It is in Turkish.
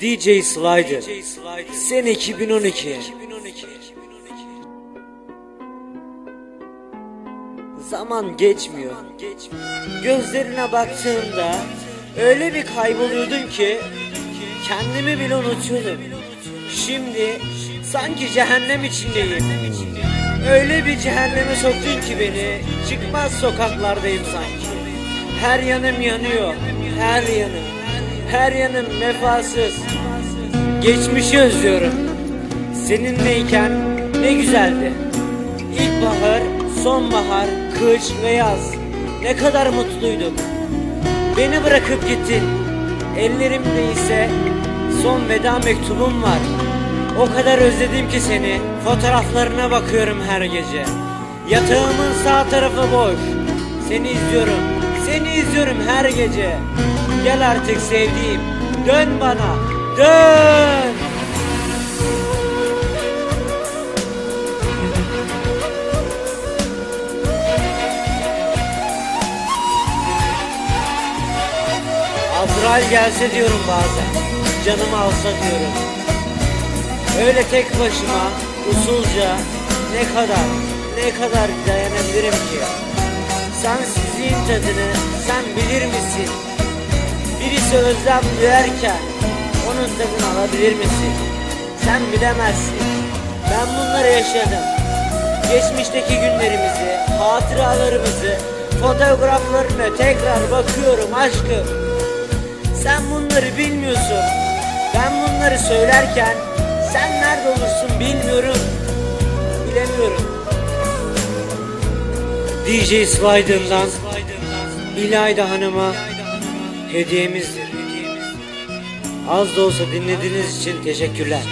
DJ Slider. Sene 2012 Zaman geçmiyor. Gözlerine baktığımda Öyle bir kayboluyordun ki Kendimi bile unutuyordum. Şimdi Sanki cehennem içindeyim. Öyle bir cehenneme soktun ki beni Çıkmaz sokaklardayım sanki. Her yanım yanıyor Her yanım Her yanım vefasız. Geçmişi özlüyorum. Seninleyken ne güzeldi. İlkbahar, sonbahar, kış ve yaz. Ne kadar mutluyduk Beni bırakıp gittin. Ellerimde ise son veda mektubum var. O kadar özledim ki seni. Fotoğraflarına bakıyorum her gece. Yatağımın sağ tarafı boş. Seni izliyorum. Seni izliyorum her gece Gel artık sevdiğim. Dön bana. Dön. Azrail gelse diyorum bazen. Canımı alsa diyorum. Öyle tek başıma usulca ne kadar ne kadar dayanabilirim ki? Sensizliğin tadını sen bilir misin? Birisi özlem duyarken onun tadını alabilir misin? Sen bilemezsin. Ben bunları yaşadım. Geçmişteki günlerimizi, hatıralarımızı Fotoğraflarına tekrar bakıyorum aşkım. Sen bunları bilmiyorsun. Ben bunları söylerken Sen nerede olursun bilmiyorum. Bilemiyorum. DJ Slider'dan İlayda Hanım'a hediyemizdir. Az da olsa dinlediğiniz için teşekkürler.